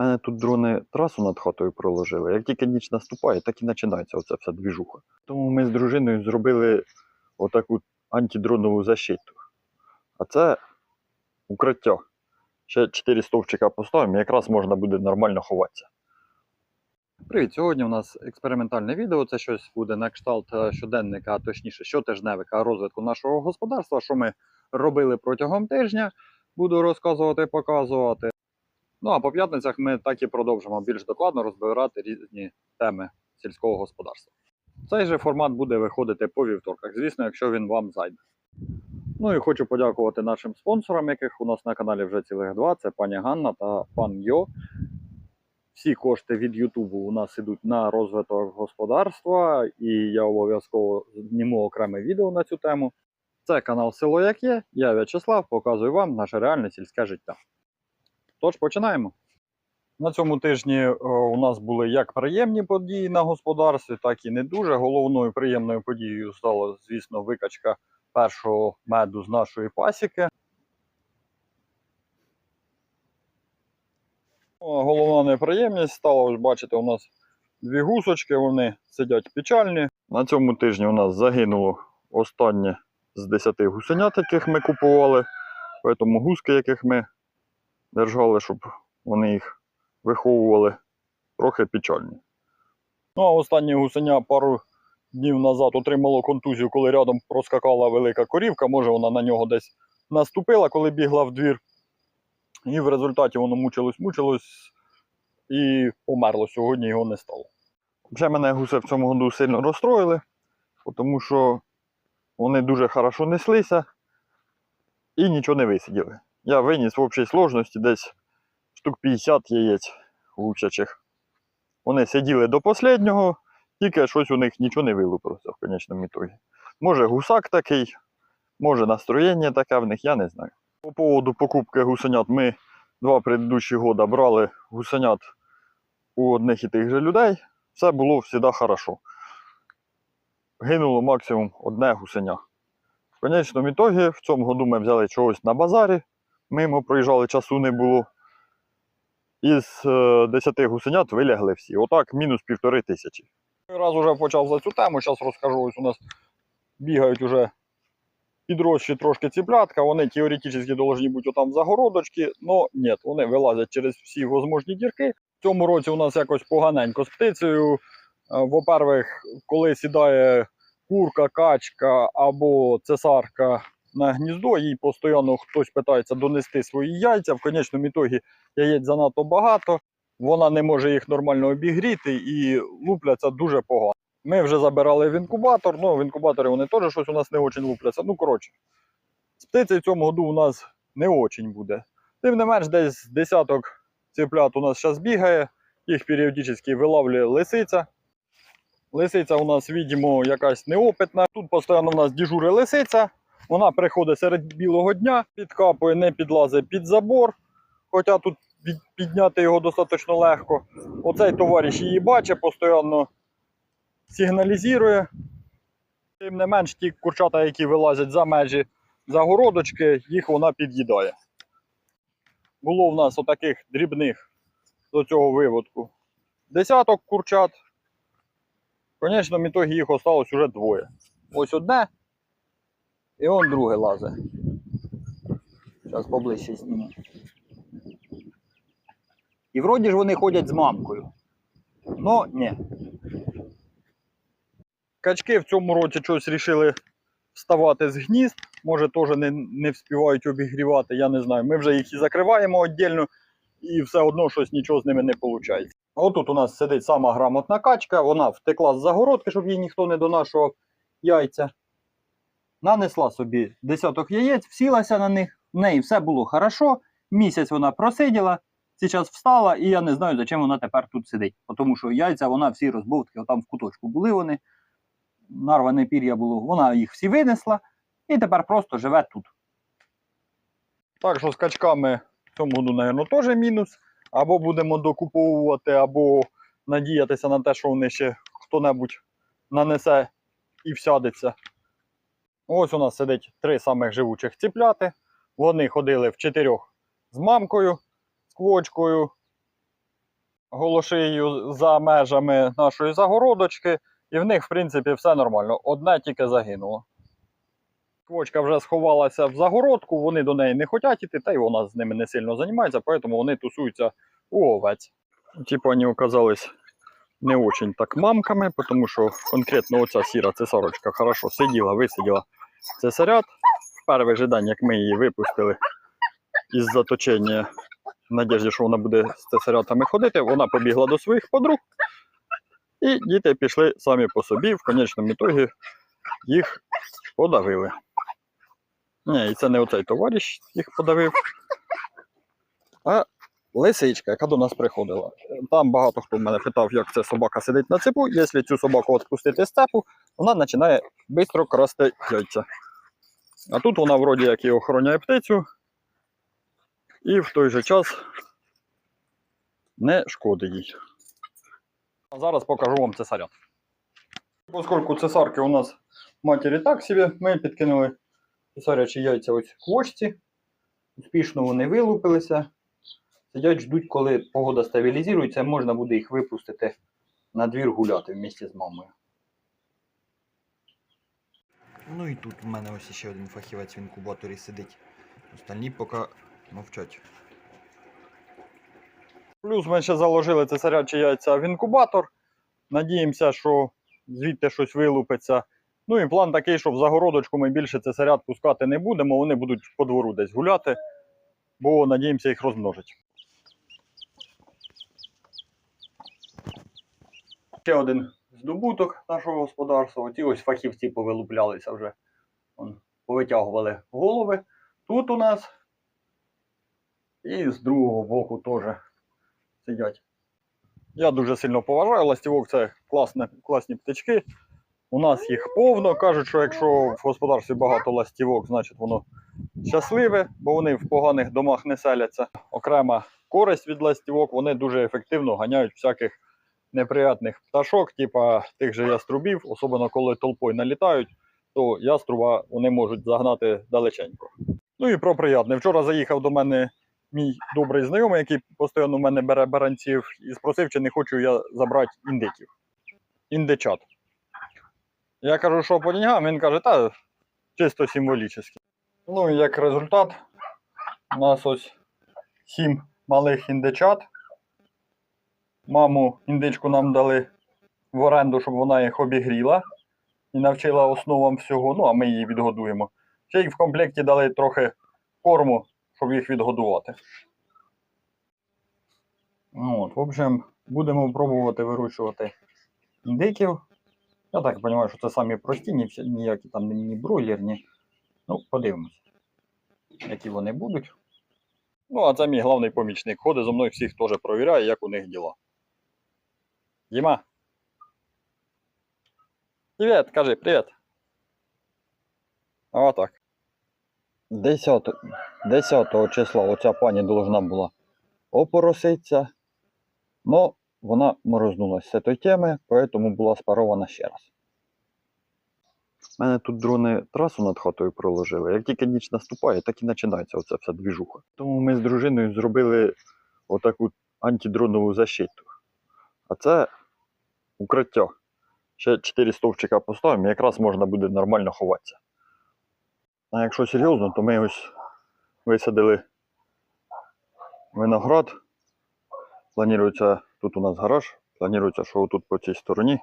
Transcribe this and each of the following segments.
У мене тут дрони трасу над хатою проложили. Як тільки ніч наступає, так і починається оця вся двіжуха. Тому ми з дружиною зробили отаку антидронову защиту. А це укриття. Ще 4 стовпчика поставимо, і якраз можна буде нормально ховатися. Привіт! Сьогодні у нас експериментальне відео. Це щось буде на кшталт е, щоденника, а точніше щотижневика розвитку нашого господарства, що ми робили протягом тижня. Буду розказувати, показувати. Ну а по п'ятницях ми так і продовжимо більш докладно розбирати різні теми сільського господарства. Цей же формат буде виходити по вівторках, звісно, якщо він вам зайде. Ну і хочу подякувати нашим спонсорам, яких у нас на каналі вже цілих два. Це пані Ганна та пан Йо. Всі кошти від Ютубу у нас ідуть на розвиток господарства, і я обов'язково зніму окреме відео на цю тему. Це канал Село Як Є. Я В'ячеслав, показую вам наше реальне сільське життя. Тож починаємо. На цьому тижні е, у нас були як приємні події на господарстві, так і не дуже. Головною приємною подією стала, звісно, викачка першого меду з нашої пасіки. Головна неприємність стала, ось бачите, у нас дві гусочки, вони сидять печальні. На цьому тижні у нас загинуло останнє з 10 гусенят, яких ми купували. Тому гуски, яких ми держали, щоб вони їх виховували, трохи печальні. Ну, а останнє гусеня пару днів назад отримало контузію, коли рядом проскакала велика корівка. Може, вона на нього десь наступила, коли бігла в двір. І в результаті воно мучилось, мучилось і померло. Сьогодні його не стало. Вже мене гуси в цьому году сильно розстроїли, тому що вони дуже хорошо неслися і нічого не висиділи. Я виніс в общій сложності десь штук 50 яєць гусячих. Вони сиділи до останнього, тільки щось у них нічого не вилупилося в конечному ітогі. Може гусак такий, може настроєння таке в них, я не знаю. По поводу покупки гусенят ми два предыдущі года брали гусенят у одних і тих же людей. Все було завжди хорошо. Гинуло максимум одне гусеня. В конечному ітогі в цьому году ми взяли чогось на базарі. Мимо проїжджали, часу не було. Із е, 10 гусенят вилягли всі. Отак, мінус півтори тисячі. Раз уже почав за цю тему, зараз розкажу, ось у нас бігають уже підрощі трошки ціплятка, вони теоретично повинні бути там в загородочці, але ні, вони вилазять через всі можливі дірки. В цьому році у нас якось поганенько з птицею. Е, Во-первых, коли сідає курка, качка або цесарка на гніздо, їй постійно хтось питається донести свої яйця. В конечному ітогі яєць занадто багато, вона не може їх нормально обігріти і лупляться дуже погано. Ми вже забирали в інкубатор, ну в інкубаторі вони теж щось у нас не дуже лупляться. Ну, коротше, з птиці в цьому году у нас не очень буде. Тим не менш, десь десяток цеплят у нас зараз бігає, їх періодично вилавлює лисиця. Лисиця у нас, видимо, якась неопитна. Тут постійно у нас дежури лисиця. Вона приходить серед білого дня, підкапує, не підлазить під забор. Хоча тут підняти його достатньо легко. Оцей товариш її бачить, постійно сигналізує. Тим не менш, ті курчата, які вилазять за межі загородочки, їх вона під'їдає. Було в нас отаких дрібних до цього виводку. Десяток курчат. В конечному ітогі їх осталось уже двоє. Ось одне, і он друге лазе. Зараз поближче зніму. І вроді ж вони ходять з мамкою. Ну, ні. Качки в цьому році щось рішили вставати з гнізд. Може, теж не, не вспівають обігрівати, я не знаю. Ми вже їх і закриваємо віддільно, і все одно щось нічого з ними не виходить. Отут у нас сидить сама грамотна качка, вона втекла з загородки, щоб їй ніхто не донашував яйця. Нанесла собі десяток яєць, всілася на них, в неї все було хорошо. Місяць вона просиділа, зараз встала, і я не знаю, за чим вона тепер тут сидить. Тому що яйця вона всі розбовтки, отам в куточку були вони, нарване пір'я було, вона їх всі винесла і тепер просто живе тут. Так що з качками в цьому году, мабуть, теж мінус. Або будемо докуповувати, або надіятися на те, що вони ще хто-небудь нанесе і всядеться. Ось у нас сидить три самих живучих ціпляти. Вони ходили в чотирьох з мамкою, з квочкою. голошию за межами нашої загородочки, і в них, в принципі, все нормально. Одне тільки загинуло. Квочка вже сховалася в загородку, вони до неї не хочуть іти, та й вона з ними не сильно займається, тому вони тусуються у овець. Типу вони оказались не очень так мамками, тому що конкретно оця сіра цесарочка хорошо сиділа, висиділа цесарят. В перший же день, як ми її випустили із заточення, в надіжді, що вона буде з цесарятами ходити, вона побігла до своїх подруг. І діти пішли самі по собі, в конечному ітогі їх подавили. Ні, і це не оцей товариш їх подавив, а лисичка, яка до нас приходила. Там багато хто в мене питав, як ця собака сидить на цепу. Якщо цю собаку відпустити з цепу, вона починає швидко красти яйця. А тут вона вроді як і охороняє птицю, і в той же час не шкодить їй. А зараз покажу вам цесарят. Оскільки цесарки у нас матері так собі, ми підкинули цесарячі яйця ось квочці. Успішно вони вилупилися. Сидять, ждуть, коли погода стабілізується, можна буде їх випустити на двір гуляти в місті з мамою. Ну і тут в мене ось ще один фахівець в інкубаторі сидить. Остальні поки мовчать. Плюс ми ще заложили цесарячі яйця в інкубатор. Надіємося, що звідти щось вилупиться. Ну і план такий, що в загородочку ми більше цесарят пускати не будемо, вони будуть по двору десь гуляти, бо надіємося їх розмножити. Ще один здобуток нашого господарства. Оці ось фахівці повилуплялися вже. Вон, повитягували голови. Тут у нас. І з другого боку теж сидять. Я дуже сильно поважаю ластівок, це класне, класні птички. У нас їх повно. Кажуть, що якщо в господарстві багато ластівок, значить воно щасливе, бо вони в поганих домах не селяться. Окрема користь від ластівок, вони дуже ефективно ганяють всяких неприятних пташок, типа тих же яструбів, особливо коли толпою налітають, то яструба вони можуть загнати далеченько. Ну і про приятне. Вчора заїхав до мене мій добрий знайомий, який постійно в мене бере баранців, і спросив, чи не хочу я забрати індиків. Індичат. Я кажу, що по деньгам, він каже, та чисто символічно. Ну і як результат, у нас ось сім малих індичат. Маму індичку нам дали в оренду, щоб вона їх обігріла і навчила основам всього. Ну, а ми її відгодуємо. Ще й в комплекті дали трохи корму, щоб їх відгодувати. Ну, От, в общем, будемо пробувати вирощувати індиків. Я так розумію, що це самі прості, ніякі там не бройлерні. Ну, подивимось, які вони будуть. Ну, а це мій головний помічник. Ходить зо мною всіх теж провіряє, як у них діла. Діма. Привіт, кажи, привіт. А так. 10, 10 числа оця пані должна була опороситися. Но вона морознулася з цієї теми, тому була спарована ще раз. У мене тут дрони трасу над хатою проложили. Як тільки ніч наступає, так і починається оця вся двіжуха. Тому ми з дружиною зробили отаку антидронову защиту. А це укриття. Ще 4 стовпчика поставимо, і якраз можна буде нормально ховатися. А якщо серйозно, то ми ось висадили виноград. Планується, тут у нас гараж, планується, що тут по цій стороні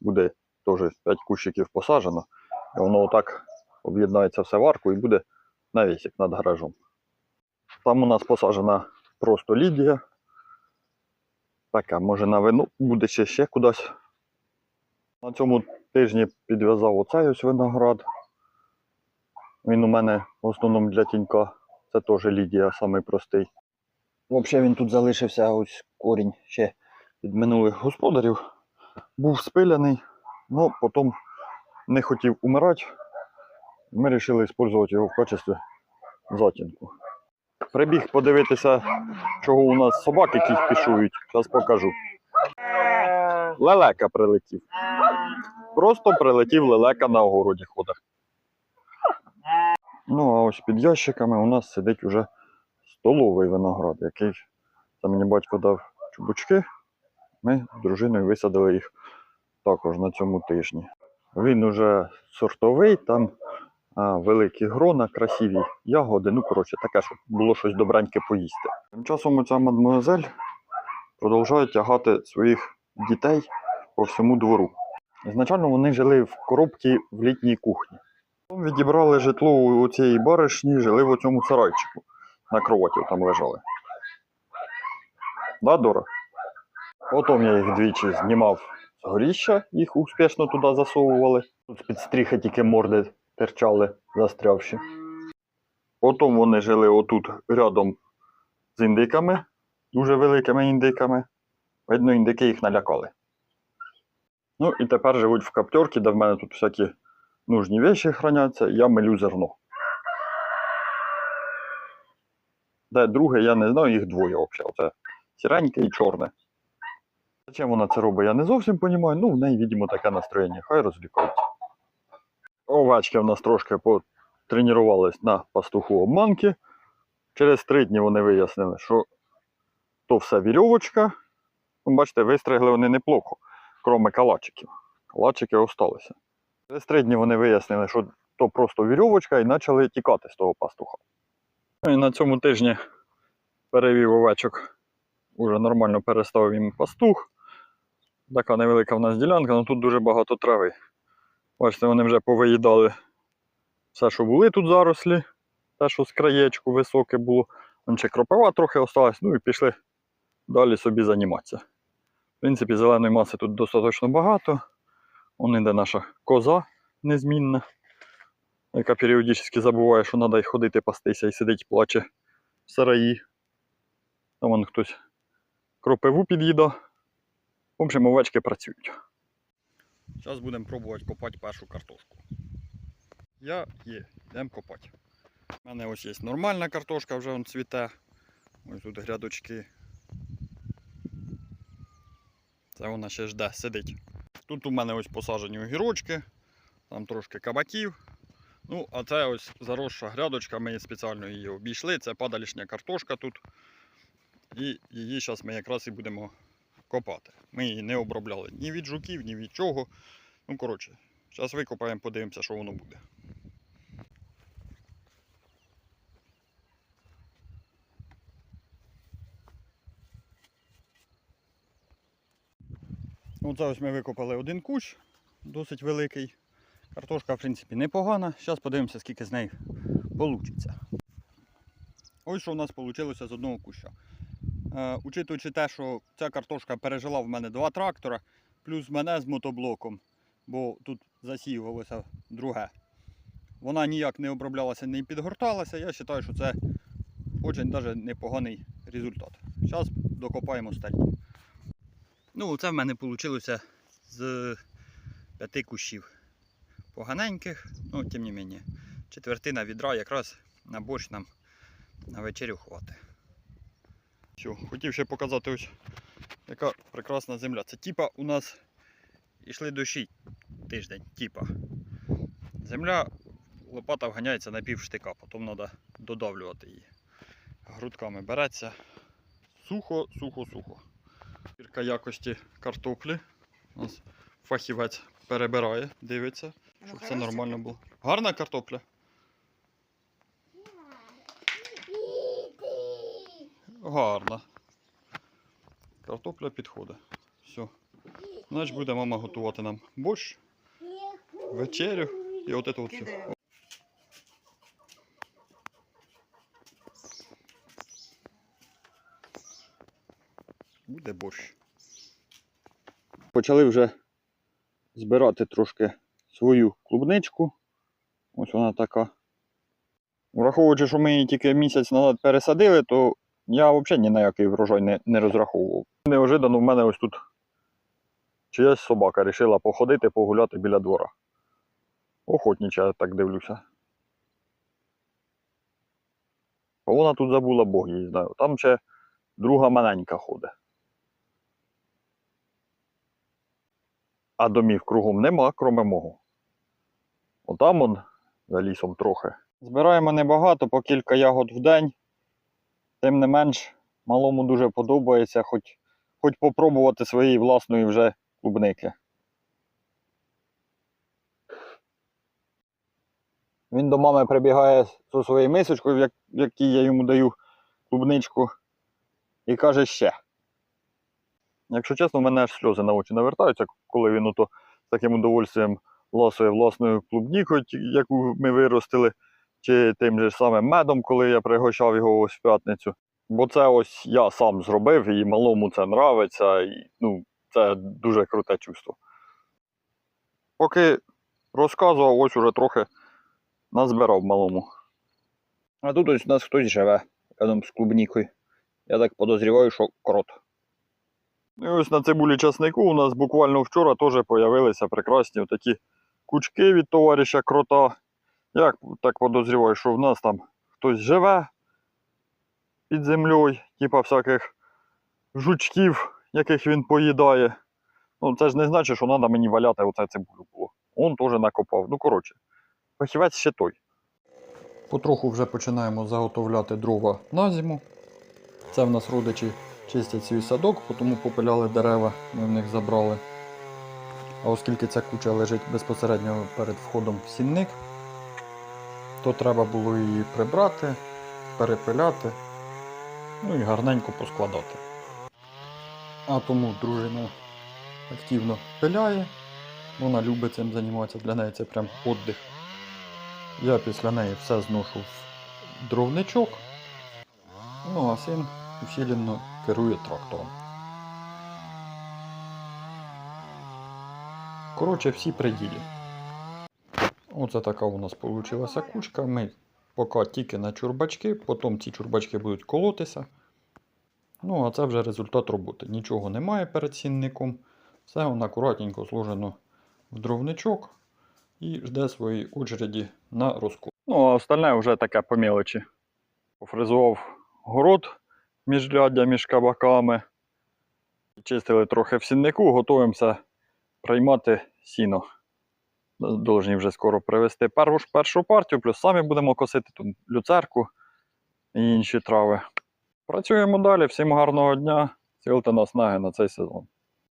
буде теж 5 кущиків посаджено. І воно отак об'єднається все в арку і буде навісик над гаражом. Там у нас посаджена просто Лідія. Така, може на вину буде ще, ще кудись. На цьому тижні підв'язав оцей ось виноград. Він у мене в основному для тінька. Це теж Лідія, самий простий. Взагалі він тут залишився ось корінь ще від минулих господарів. Був спиляний, але потім не хотів умирати. Ми вирішили використовувати його в качестві затінку. Прибіг подивитися, чого у нас собаки якісь пішують. Зараз покажу. Лелека прилетів. Просто прилетів лелека на огороді ходить. Ну, а ось під ящиками у нас сидить уже столовий виноград, який це мені батько дав чубучки Ми з дружиною висадили їх також на цьому тижні. Він уже сортовий, там великі грона, красиві ягоди. Ну, коротше, таке, щоб було щось добреньке поїсти. Тим часом оця мадмуазель продовжує тягати своїх дітей по всьому двору. Ізначально вони жили в коробці в літній кухні. Потім відібрали житло у цієї баришні, жили в цьому сарайчику. На кроваті там лежали. Да, Дора? Потім я їх двічі знімав з горіща, їх успішно туди засовували. Тут з-під стріхи тільки морди терчали, застрявши. Потім вони жили отут рядом з індиками, дуже великими індиками. Видно, індики їх налякали. Ну і тепер живуть в каптерці, де в мене тут всякі нужні речі храняться, я милю зерно. Де друге, я не знаю, їх двоє взагалі. Оце сіреньке і чорне. Зачем вона це робить, я не зовсім розумію. Ну, в неї, видимо, таке настроєння. Хай розвлікаються. Овечки в нас трошки потренувались на пастуху обманки. Через три дні вони вияснили, що то все вірьовочка. Ну, бачите, вистригли вони неплохо, кроме калачиків. Калачики осталися. Через три дні вони вияснили, що то просто вірьовочка і почали тікати з того пастуха. Ну і на цьому тижні перевів овечок. Уже нормально переставив їм пастух. Така невелика в нас ділянка, але тут дуже багато трави. Бачите, вони вже повиїдали все, що були тут зарослі. Те, що з краєчку високе було. Вон ще кропива трохи осталась, ну і пішли далі собі займатися. В принципі, зеленої маси тут достатньо багато. Вон іде наша коза незмінна, яка періодично забуває, що треба ходити пастися і сидить, плаче в сараї. Там вон хтось кропиву під'їда. В общем, овечки працюють. Зараз будемо пробувати копати першу картошку. Я є, йдемо копати. У мене ось є нормальна картошка, вже вон цвіте. Ось тут грядочки. Це вона ще жде, сидить. Тут у мене ось посаджені огірочки, там трошки кабаків. Ну, а це ось заросша грядочка, ми спеціально її обійшли. Це падалішня картошка тут. І її зараз ми якраз і будемо копати. Ми її не обробляли ні від жуків, ні від чого. Ну, коротше, зараз викопаємо, подивимося, що воно буде. Оце ось ми викопали один кущ, досить великий. Картошка, в принципі, непогана. Зараз подивимося, скільки з неї вийде. Ось що в нас вийшло з одного куща. Е, учитуючи те, що ця картошка пережила в мене два трактора, плюс мене з мотоблоком, бо тут засіювалося друге. Вона ніяк не оброблялася, не підгорталася. Я вважаю, що це дуже навіть непоганий результат. Зараз докопаємо стальні. Ну, це в мене вийшло з п'яти кущів поганеньких, ну, тим не мені. Четвертина відра якраз на борщ нам на вечерю хватить. Все, хотів ще показати ось яка прекрасна земля. Це типа у нас йшли дощі тиждень, типа. Земля, лопата вганяється на пів штика, потім треба додавлювати її. Грудками береться. Сухо, сухо, сухо. Пірка якості картоплі. У нас фахівець перебирає, дивиться, щоб все нормально було. Гарна картопля. Гарна. Картопля підходить. Все. Значить буде мама готувати нам борщ, вечерю і от це все. Буде борщ. Почали вже збирати трошки свою клубничку. Ось вона така. Враховуючи, що ми її тільки місяць назад пересадили, то я взагалі ні на який врожай не, не розраховував. Неожиданно в мене ось тут чиясь собака вирішила походити, погуляти біля двора. Охотнича, я так дивлюся. Вона тут забула, Бог її знає. Там ще друга маленька ходить. А домів кругом нема, кроме мого. Отам он за лісом трохи. Збираємо небагато, по кілька ягод в день. Тим не менш, малому дуже подобається, хоч, хоч попробувати своєї власної вже клубники. Він до мами прибігає зі своєю мисочкою, в якій я йому даю клубничку, і каже ще. Якщо чесно, в мене аж сльози на очі навертаються, коли він ото з таким удовольствием ласує власною клубнікою, яку ми виростили, чи тим же самим медом, коли я пригощав його ось в п'ятницю. Бо це ось я сам зробив, і малому це нравиться, і ну, це дуже круте чувство. Поки розказував, ось уже трохи назбирав малому. А тут ось у нас хтось живе рядом з клубнікою. Я так подозріваю, що крот. І ось на цибулі часнику у нас буквально вчора теж з'явилися прекрасні такі кучки від товариша крота. Я так подозріваю, що в нас там хтось живе під землею, типа всяких жучків, яких він поїдає. Ну, це ж не значить, що треба мені валяти оце цибулю було. Он теж накопав. Ну, коротше, фахівець ще той. Потроху вже починаємо заготовляти дрова на зиму. Це в нас родичі чистять свій садок, тому попиляли дерева, ми в них забрали. А оскільки ця куча лежить безпосередньо перед входом в сінник, то треба було її прибрати, перепиляти, ну і гарненько поскладати. А тому дружина активно пиляє, вона любить цим займатися, для неї це прям віддих. Я після неї все зношу в дровничок, ну а син усилено керує трактором. Коротше, всі при ділі. Оце така у нас вийшла кучка. Ми поки тільки на чурбачки, потім ці чурбачки будуть колотися. Ну, а це вже результат роботи. Нічого немає перед сінником. Все воно акуратненько зложено в дровничок і жде своєї очереді на розкол. Ну, а остальне вже таке по мелочі. Пофризував город міжряддя між кабаками. Чистили трохи в сіннику, готуємося приймати сіно. Должні вже скоро привезти першу, першу партію, плюс самі будемо косити тут люцерку і інші трави. Працюємо далі. Всім гарного дня. Цілте нас наги на цей сезон.